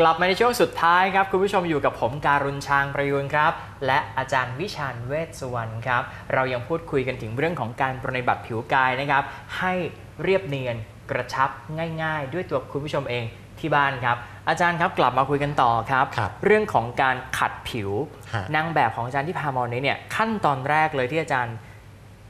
กลับมาในช่วงสุดท้ายครับ คุณผู้ชมอยู่กับผมการุณชางประยูนครับ และอาจารย์วิชาญเวชสุวรรณครับ เรายังพูดคุยกันถึงเรื่องของการปรนนิบัติผิวกายนะครับ ให้เรียบเนียนกระชับง่าย ๆ ด้วยตัวคุณผู้ชมเองที่บ้านครับ อาจารย์ครับกลับมาคุยกันต่อครับ ครับเรื่องของการขัดผิว ฮะ นางแบบของอาจารย์ที่พามอนนี้เนี่ยขั้นตอนแรกเลยที่อาจารย์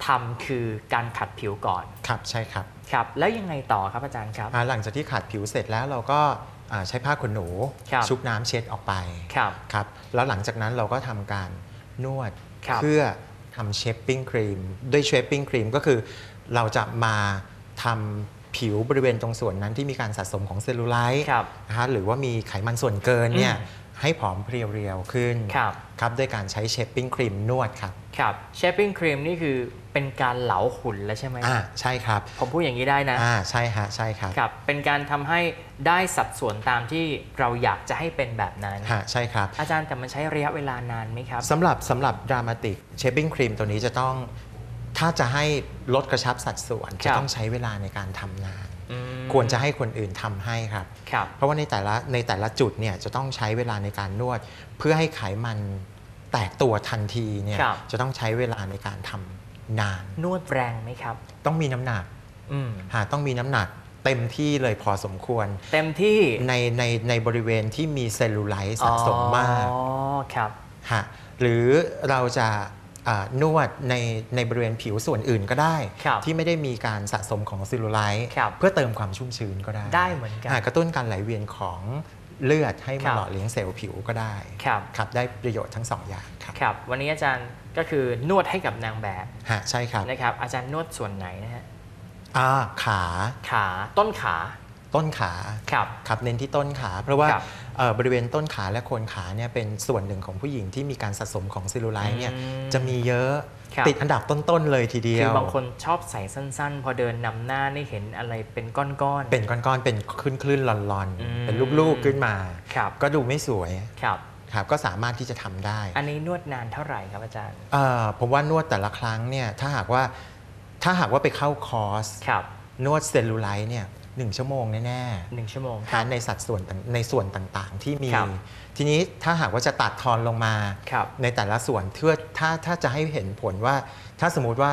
ทำคือการขัดผิวก่อนครับใช่ครับครับ แล้วยังไงต่อครับอาจารย์ครับ อ่าหลังจากที่ขัดผิวเสร็จแล้วเราก็อ่า ใช้ผ้าขนหนูครับชุบน้ำเช็ดออกไปครับครับแล้วหลังจากนั้นเราก็ทำการนวดครับเพื่อทำเชฟปิ้งครีมด้วยเชฟปิ้งครีมก็คือเราจะมาทำผิวบริเวณตรงส่วนนั้นที่มีการสะสมของเซลลูไลท์ครับนะฮะหรือว่ามีไขมันส่วนเกินเนี่ยอืมให้ผอมเพรียวเรียวขึ้นครับครับด้วยการใช้เชฟปิ้งครีมนวดครับครับเชฟปิ้งครีมนี่คือ เป็นการเหลาหุ่นแล้วใช่ไหมอ่าใช่ครับ ผมพูดอย่างนี้ได้นะอ่าใช่ฮะใช่ครับครับ เป็นการทำให้ได้สัดส่วนตามที่เราอยากจะให้เป็นแบบนั้นฮะใช่ครับ อาจารย์แต่มันใช้ระยะเวลานานไหมครับสำหรับสำหรับดรามาติกเชฟปิ้งครีมตัวนี้จะต้องถ้าจะให้ลดกระชับสัดส่วนครัจะบต้องใช้เวลาในการทำนานอืมควรจะให้คนอื่นทำให้ครับครับเพราะว่าในแต่ละในแต่ละจุดเนี่ยจะต้องใช้เวลาในการนวด เพื่อให้ไขมันแตกตัวทันทีเนี่ยครับจะต้องใช้เวลาในการทำ นาน นวดแรงไหมครับ ต้องมีน้ำหนักอืมหาต้องมีน้ำหนัก เต็มที่เลยพอสมควร เต็มที่ในในในบริเวณที่มีเซลลูไลท์สะสมมากอ๋อครับ ฮะหรือเราจะอ่านวดในในบริเวณผิวส่วนอื่นก็ได้ ครับที่ไม่ได้มีการสะสมของเซลลูไลท์ครับ เพื่อเติมความชุ่มชื้นก็ได้ได้เหมือนกัน อ่ากระตุ้นการไหลเวียนของ เลือดให้ครัมาบหล่อเลี้ยงเซลล์ผิวก็ได้ครับครับได้ประโยชน์ทั้งสองอย่างครับครับ วันนี้อาจารย์ก็คือนวดให้กับนางแบบฮะใช่ครับนะครับ อาจารย์นวดส่วนไหนนะฮะอ่าขาขาต้นขา ต้นขาครับครับเน้นที่ต้นขา เพราะว่าครับเอ่อบริเวณต้นขาและโคนขาเนี่ยเป็นส่วนหนึ่งของผู้หญิงที่มีการสะสมของเซลลูไลท์เนี่ยอืมจะมีเยอะครับติดอันดับต้นๆเลยทีเดียว คือบางคนชอบใส่สั้นๆ พอเดินนำหน้านี่เห็นอะไรเป็นก้อนๆ เป็นก้อนๆ เป็นคลื่นๆลอนอืมๆเป็นลูกๆขึ้นมาครับก็ดูไม่สวยครับครับก็สามารถที่จะทำได้ อันนี้นวดนานเท่าไหร่ครับอาจารย์เอ่อผมว่านวดแต่ละครั้งเนี่ยถ้าหากว่าถ้าหากว่าไปเข้าคอร์สครับนวดเซลลูไลท์เนี่ย หนึ่งชั่วโมงแน่หนึ่งชั่วโมงๆหาในสัดส่วนต่างในส่วนต่างๆที่มี ครับทีนี้ถ้าหากว่าจะตัดทอนลงมา ครับในแต่ละส่วนเพื่อถ้าถ้าจะให้เห็นผลว่า ถ้าสมมุติว่า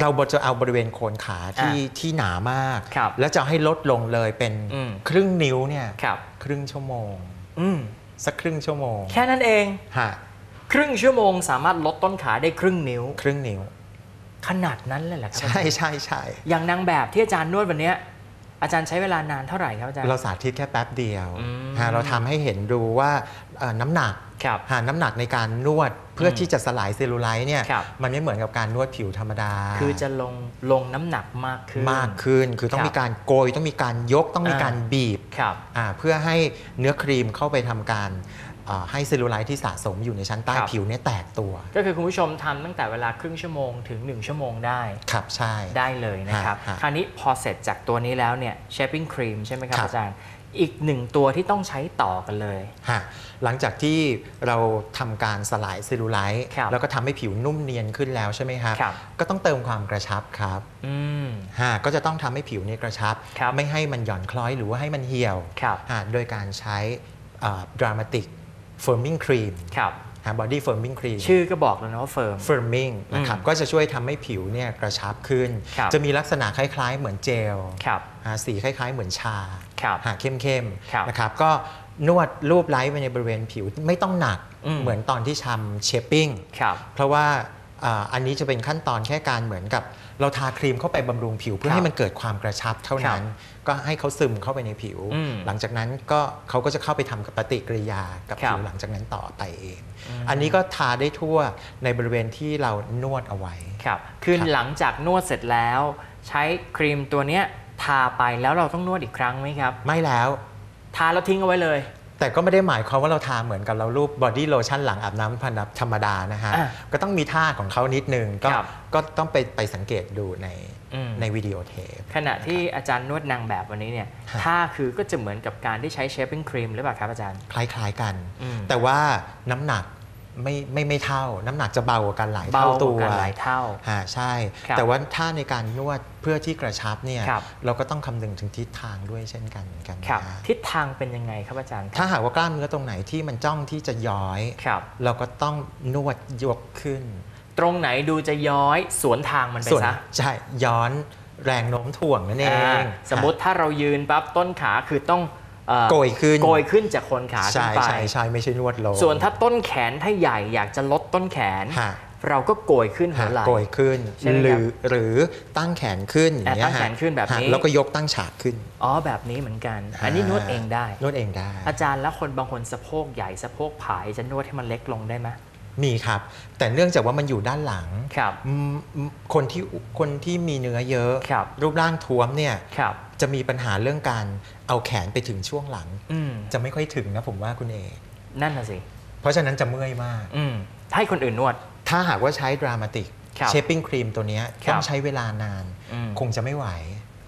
เราจะเอาบริเวณโคนขาที่ที่หนามาก ครับแล้วจะให้ลดลงเลยเป็นอืม ครึ่งนิ้วเนี่ยครับ ครึ่งชั่วโมง อืม สักครึ่งชั่วโมงแค่นั้นเอง ฮะครึ่งชั่วโมงสามารถลดต้นขาได้ครึ่งนิ้ว ครึ่งนิ้ว ขนาดนั้นเลยเหรอครับใช่ใช่ใช่ อย่างนางแบบที่อาจารย์นวดวันเนี้ย อาจารย์ใช้เวลานานเท่าไหร่ครับอาจารย์ เราสาธิตแค่แป๊บเดียวอืมฮะเราทำให้เห็นดูว่าเอ่อน้ำหนักครับหาน้ำหนักในการนวดเพื่ออมที่จะสลายเซลลูไลท์เนี่ยครับมันไม่เหมือนกับการนวดผิวธรรมดา คือจะลงลงน้ำหนักมากขึ้นมากขึ้น คือต้อคงรับมีการโกยต้องมีการยกต้องมีอ่าการบีบครับอ่าเพื่อให้เนื้อครีมเข้าไปทำการอ่า ให้เซลลูไลท์ที่สะสมอยู่ในชั้นใต้ครับผิวเนี่ยแตกตัว ก็คือคุณผู้ชมทำตั้งแต่เวลาครึ่งชั่วโมงถึง 1 ชั่วโมงได้ ครับใช่ได้เลยนะครับฮะฮะคราวนี้พอเสร็จจากตัวนี้แล้วเนี่ยเชฟปิ้งครีมใช่ไหมครับครับอาจารย์อีกหนึ่งตัวที่ต้องใช้ต่อกันเลยฮะหลังจากที่เราทำการสลายเซลลูไลท์ครับแล้วก็ทำให้ผิวนุ่มเนียนขึ้นแล้วใช่ไหมครับครับก็ต้องเติมความกระชับครับอืมฮะก็จะต้องทำให้ผิวเนี่ยกระชับครับไม่ให้มันหย่อนคล้อยหรือว่าให้มันเหี่ยวครับฮะโดยการใช้ดรามาติก เฟิร์มิงครีมครับฮะบอดี้เฟิร์มิงครีมชื่อก็บอกแล้วนะว่าเฟิร์มเฟิร์มิงนะครับอืมก็จะช่วยทำให้ผิวเนี่ยกระชับขึ้นครับจะมีลักษณะคล้าย ๆ เหมือนเจลครับฮะสีคล้าย ๆ เหมือนชาครับหาเข้มครับๆนะครับก็นวดรูปไล้ไปในบริเวณผิวไม่ต้องหนักอืมเหมือนตอนที่ทำเชฟปิ้งครับเพราะว่า อ่าอันนี้จะเป็นขั้นตอนแค่การเหมือนกับ เราทาครีมเข้าไปบำรุงผิว เพื่อครับให้มันเกิดความกระชับเท่านั้น ก็ให้เขาซึมเข้าไปในผิวอืมหลังจากนั้นก็เขาก็จะเข้าไปทำกับปฏิกิริยากับครับผิวหลังจากนั้นต่อไปเองอืมอันนี้ก็ทาได้ทั่วในบริเวณที่เรานวดเอาไว้ครับคือครับหลังจากนวดเสร็จแล้ว ใช้ครีมตัวเนี้ยทาไปแล้วเราต้องนวดอีกครั้งไหมครับ ไม่แล้วทาแล้วทิ้งเอาไว้เลย แต่ก็ไม่ได้หมายความว่าเราทาเหมือนกับเรารูปบอดี้โลชั่นหลังอาบน้ำพันธรรมดานะฮะ อะก็ต้องมีท่าของเขานิดนึง ก็ครับก็ต้องไปไปสังเกตดูในอืม ในวิดีโอเทป ขณะที่อาจารย์นวดนางแบบวันนี้เนี่ยฮะ ท่าคือก็จะเหมือนกับการที่ใช้เชฟปิ้งครีมหรือเปล่าครับอาจารย์ คล้ายๆกัน อืมแต่ว่าน้ำหนัก ไม่ไม่ไม่เท่า น้ำหนักจะเบากว่ากันหลายเบาเท่าตัวกันหลายเท่าฮะใช่ ครับแต่ว่าถ้าในการนวดเพื่อที่กระชับเนี่ยครับ เราก็ต้องคำนึงถึงทิศทางด้วยเช่นกันเหมือนกันครับ นะทิศทางเป็นยังไงครับอาจารย์ถ้าหากว่ากล้ามเนื้อตรงไหนที่มันจ้องที่จะย้อย ครับ เราก็ต้องนวดยกขึ้น ตรงไหนดูจะย้อยสวนทางมันไปส่วนซะใช่ย้อนแรงโน้มถ่วงนั่นเองอ่าสมมติถ้าเรายืนปั๊บต้นขาคือต้องเอ่อ โกยขึ้นโกยขึ้นจากโคนขาขึ้ใช่นไปใช่ใช่ไม่ใช่นวดลงส่วนถ้าต้นแขนถ้าใหญ่อยากจะลดต้นแขนฮะเราก็โกยขึ้นหัฮะวไหล่โกยขึ้นใช่ไหมหครัรืบอหรือตั้งแขนขึ้นอย่างเงี้ยอะตั้งแขนขึ้นแบบนี้ฮะแล้วก็ยกตั้งฉากขึ้น อ๋อแบบนี้เหมือนกัน อันนี้นวดเองได้ นวดเองได้ อาจารย์แล้วคนบางคนสะโพกใหญ่สะโพกผายจะนวดให้มันเล็กลงได้ไหมมีครับ แต่เนื่องจากว่ามันอยู่ด้านหลังครับอืมอืมคนที่คนที่มีเนื้อเยอะครับรูปร่างท้วมเนี่ยครับ จะมีปัญหาเรื่องการเอาแขนไปถึงช่วงหลังอืมจะไม่ค่อยถึงนะผมว่าคุณเอกนั่นน่ะสิ เพราะฉะนั้นจะเมื่อยมากอืมให้คนอื่นนวด ถ้าหากว่าใช้ดรามาติกครับเชฟปิ้งครีมตัวเนี้ยครับต้องใช้เวลานานอืมคงจะไม่ไหว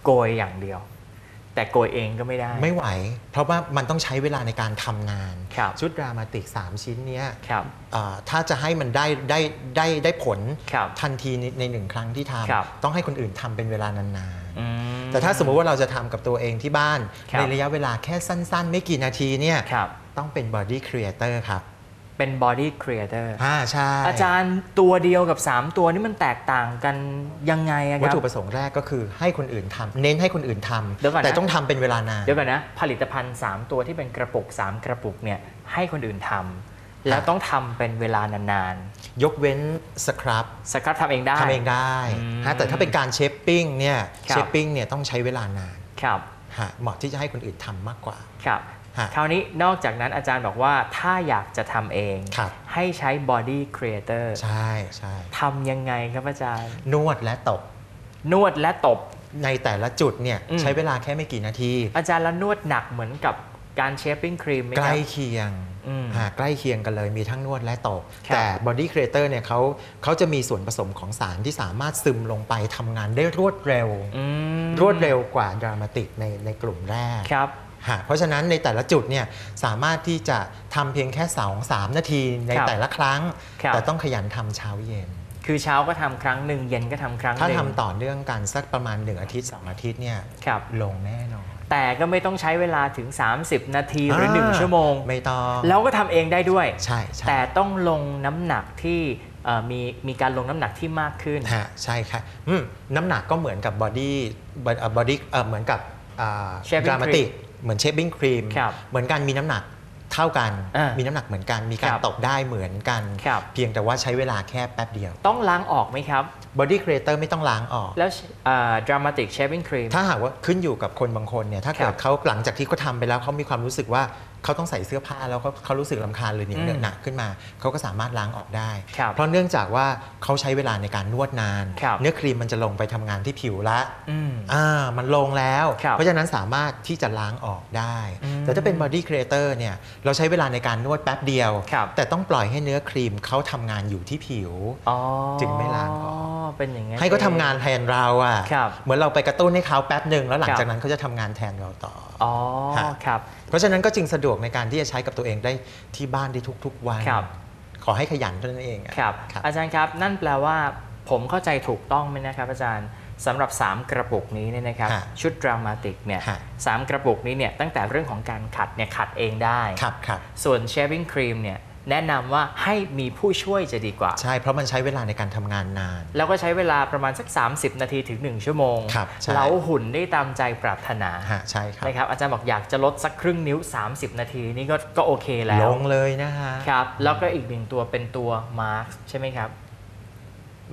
โกยอย่างเดียว แต่โกยเองก็ไม่ได้ ไม่ไหว เพราะว่ามันต้องใช้เวลาในการทำนานครับชุดดรามาติก 3 ชิ้นเนี้ยครับเอ่อถ้าจะให้มันได้ได้ได้ได้ผลครับทันทีในในหนึ่งครั้งที่ทครับำต้องให้คนอื่นทำเป็นเวลานานอืมๆ แต่ถ้าสมมุติว่าเราจะทำกับตัวเองที่บ้านครับในระยะเวลาแค่สั้น ๆ ไม่กี่นาทีเนี่ยครับต้องเป็นบอดี้ครีเอเตอร์ครับเป็น body creator อ่าใช่ อาจารย์ตัวเดียวกับ 3 ตัวนี่มันแตกต่างกันยังไงอะควัตรับถุประสงค์แรกก็คือให้คนอื่นทำเน้นให้คนอื่นทเดี๋ยวก่อนำนะแต่ต้องทำเป็นเวลานาน เดี๋ยวก่อนนะ ผลิตภัณฑ์ 3 ตัวที่เป็นกระปุก 3 กระปุกเนี่ยให้คนอื่นทำ แล้วต้องทำเป็นเวลานานยกเว้นสครับๆสครับทำเองได้ทำเองได้อืมฮะแต่ถ้าเป็นการเชฟปิ้งเนี่ยครับเชฟปิ้งเนี่ยต้องใช้เวลานานครับฮะเหมาะที่จะให้คนอื่นทำมากกว่าครับฮะคราวนี้นอกจากนั้นอาจารย์บอกว่าถ้าอยากจะทำเองครับให้ใช้ body creator ใช่ใช่ทำยังไงครับอาจารย์ นวดและตบ นวดและตบในแต่ละจุดเนี่ยอืมใช้เวลาแค่ไม่กี่นาที อาจารย์แล้วนวดหนักเหมือนกับ การเชฟปิ้งครีมไหมใกครัล้บเคียงอืมฮะใกล้เคียงกันเลยมีทั้งนวดและตบครับแต่ Body Creator เนี่ยเขาเขาจะมีส่วนผสมของสารที่สามารถซึมลงไปทำงานได้รวดเร็วอืมรวดเร็วกว่าดรามาติกในในกลุ่มแรกครับฮะเพราะฉะนั้นในแต่ละจุดเนี่ยสามารถที่จะทำเพียงแค่2อสามนาทีในครับแต่ละครั้งครับแต่ต้องขยันทำเช้าเย็น คือเช้าก็ทำครั้งหนึ่งเย็นก็ทำครั้งหถ้านึ่งทำต่อเนื่องกันสักประมาณ 1 อาทิตย์2อาทิตย์เนี่ยครับลงแน่นอน แต่ก็ไม่ต้องใช้เวลาถึง 30 นาทีหรือา1ชั่วโมง ไม่ต้องแล้วก็ทำเองได้ด้วยใช่ใช่แต่ต้องลงน้ำหนักที่เอ่อมีมีการลงน้ำหนักที่มากขึ้นฮะใช่ครับอืมน้ำหนักก็เหมือนกับบอดี้บอดี้เหมือนกับ Shaving ดรามาติกเหมือนเชฟบิ้งครีมครับเหมือนกันมีน้ำหนักเท่ากันอ่ามีมีน้ำหนักเหมือนกัน มีการครับตบได้เหมือนกัน ครับ เพียงแต่ว่าใช้เวลาแค่แป๊บเดียว ต้องล้างออกไหมครับ Body Creator ไม่ต้องล้างออก แล้วดรามาติกเชฟ i ิ g งครีม ถ้าหากว่าขึ้นอยู่กับคนบางคนเนี่ยถ้าเกิครัดบเขาหลังจากที่เขาทำไปแล้วเขามีความรู้สึกว่า เขาต้องใส่เสื้อผ้าแล้วเขาเขารู้สึกลำคาญเลยเหนียวอืมเหนอะหนักขึ้นมา เขาก็สามารถล้างออกได้ ครับเพราะเนื่องจากว่าเขาใช้เวลาในการนวดนาน ครับ เนื้อครีมมันจะลงไปทำงานที่ผิวละ อืม อ่ามันลงแล้ว ครับเพราะฉะนั้นสามารถที่จะล้างออกได้ อืมแต่ถ้าเป็น body creator เนี่ยเราใช้เวลาในการนวดแป๊บเดียว ครับ แต่ต้องปล่อยให้เนื้อครีมเขาทำงานอยู่ที่ผิว อ๋อจึงไม่ล้างออก เป็นอย่างงั้นให้เขาทำองานแทนเราอะ ครับ เหมือนเราไปกระตุ้นให้เขาแป๊บหนึ่งแล้วหลังครับ จากนั้นเขาจะทำงานแทนเราต่อ อ๋อฮะ ครับ เพราะฉะนั้นก็จึงสะดวกในการที่จะใช้กับตัวเองได้ที่บ้านได้ทุกๆวันครับ ขอให้ขยันเท่านั้นเองอะครับ ครับ อาจารย์ครับ นั่นแปลว่าผมเข้าใจถูกต้องไหมนะครับ อาจารย์สำหรับ 3 กระปุกนี้เนี่ยนะครับ ฮะชุดดรามาติกเนี่ยฮะ สามกระปุกนี้เนี่ยตั้งแต่เรื่องของการขัดเนี่ยขัดเองได้ ครับครับ ส่วน shaving cream เนี่ย แนะนำว่าให้มีผู้ช่วยจะดีกว่า ใช่ เพราะมันใช้เวลาในการทำงานนาน แล้วก็ใช้เวลาประมาณสัก 30 นาทีถึง 1 ชั่วโมงครับใช่เล้าหุ่นได้ตามใจปรารถนาฮะใช่ครับ นะครับอาจารย์บอกอยากจะลดสักครึ่งนิ้ว 30 นาทีนี่ก็ก็โอเคแล้ลวงเลยนะฮะ ครับแล้วก็อีกหนึ่งตัวเป็นตัวมาร์ใช่ไหมครับ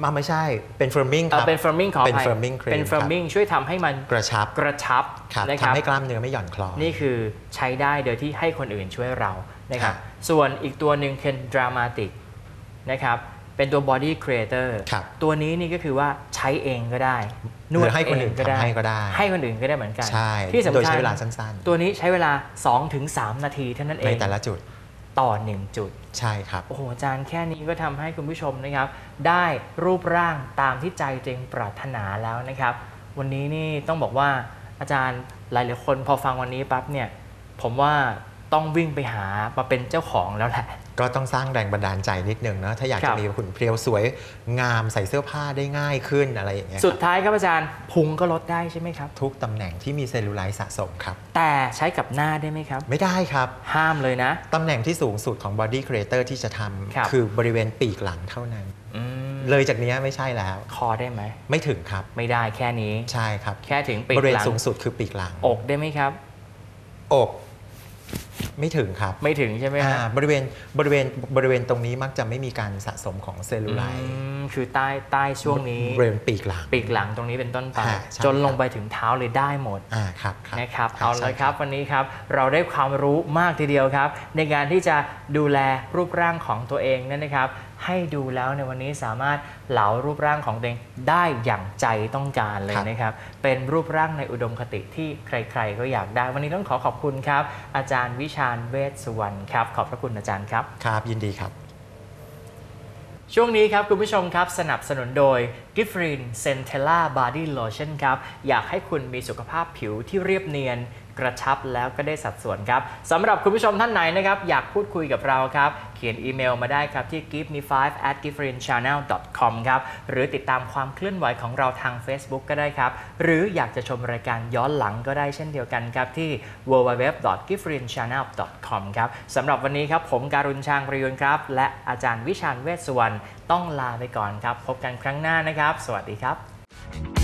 มาไม่ใช่ เป็นเฟิร์มมิ่งคเอ่อรับ เป็น firming ขออภัยเป็น firming cream เป็น firming ช่วยทำให้มันกระชับกระชับครับนะครัทำบให้กล้ามเนื้อไม่หย่อนคลอนนี่คือใช้ได้โดยที่ให้คนอื่นช่วยเรานะครับครับส่วนอีกตัวหนึ่งเป็น dramatic นะครับเป็นตัว body creator ครับตัวนี้นี่ก็คือว่าใช้เองก็ได้นหวรืดอให้คนอื่นเงก็ได้ทำให้ก็ได้ ให้คนอื่นก็ได้เหมือนกัน ใช่ ที่สำคัญโดยใช้เวลาสั้นตัวนี้ใช้เวลา 2-3 นาทีเท่านั้นๆเอในงแต่ละจุด ต่อ 1 จุด ใช่ครับ โอ้โหอาจารย์แค่นี้ก็ทำให้คุณผู้ชมนะครับ ได้รูปร่างตามที่ใจตัวเองปรารถนาแล้วนะครับ วันนี้นี่ต้องบอกว่าอาจารย์หลายๆคนพอฟังวันนี้ปั๊บเนี่ย ผมว่าต้องวิ่งไปหามาเป็นเจ้าของแล้วแหละ ก็ต้องสร้างแรงบันดาลใจนิดนึงนะถ้าอยากครัจะบมีหุ่นเพรียวสวยงามใส่เสื้อผ้าได้ง่ายขึ้นอะไรอย่างเงี้ยสุดครับท้ายครับอาจารย์พุงก็ลดได้ใช่ไหมครับ ทุกตำแหน่งที่มีเซลลูไลท์สะสมครับ แต่ใช้กับหน้าได้ไหมครับ ไม่ได้ครับ ห้ามเลยนะตำแหน่งที่สูงสุดของ Body Creator ที่จะทครับำคือบริเวณปีกหลังเท่านั้นอืมเลยจากเนี้ยไม่ใช่แล้ว คอได้ไหม ไม่ถึงครับ ไม่ได้แค่นี้ ใช่ครับ แค่ถึงปีกบริเวณหลังสูงสุดคือปีกหลัง อกได้ไหมครับ อก ไม่ถึงครับไม่ถึงใช่ไหมฮะอ่าบริเวณบริเวณบริเวณตรงนี้มักจะไม่มีการสะสมของเซลลูไลท์อืมคือใต้ใต้ช่วงนี้ บริเวณปีกหลัง ปีกหลังตรงนี้เป็นต้นไป ฮะใช่ จนลงครับไปถึงเท้าเลยได้หมด อ่าครับนะครับบเอาเลใช่ยครับวันนี้ครับเราได้ความรู้มากทีเดียวครับ ในการที่จะดูแลรูปร่างของตัวเองนั่นนะครับ ให้ดูแล้วในวันนี้สามารถเหลารูปร่างของตัวเองได้อย่างใจต้องการเลยนะครับ เป็นรูปร่างในอุดมคติที่ใคร ๆ ก็อยากได้ วันนี้ต้องขอขอบคุณครับ อาจารย์วิชาญเวชสุวรรณครับ ขอบพระคุณอาจารย์ครับ ครับ ยินดีครับ ช่วงนี้ครับ คุณผู้ชมครับสนับสนุนโดย g i f f r i n Centella Body Lotion ครับ อยากให้คุณมีสุขภาพผิวที่เรียบเนียนกระชับแล้วก็ได้สัดส่วนครับสำหรับคุณผู้ชมท่านไหนนะครับ อยากพูดคุยกับเราครับ เขียนอีเมลมาได้ครับที่ give me 5 at g i f f r i n channel com ครับ หรือติดตามความเคลื่อนไหวของเราทาง Facebook ก็ได้ครับ หรืออยากจะชมรายการย้อนหลังก็ได้เช่นเดียวกันครับ ที่ www g i f f r i n channel com ครับสำหรับวันนี้ครับ ผมการุณชางประยุนครับ และอาจารย์วิชาญเวชสุวรรณต้องลาไปก่อนครับ พบกันครั้งหน้านะครับ สวัสดีครับ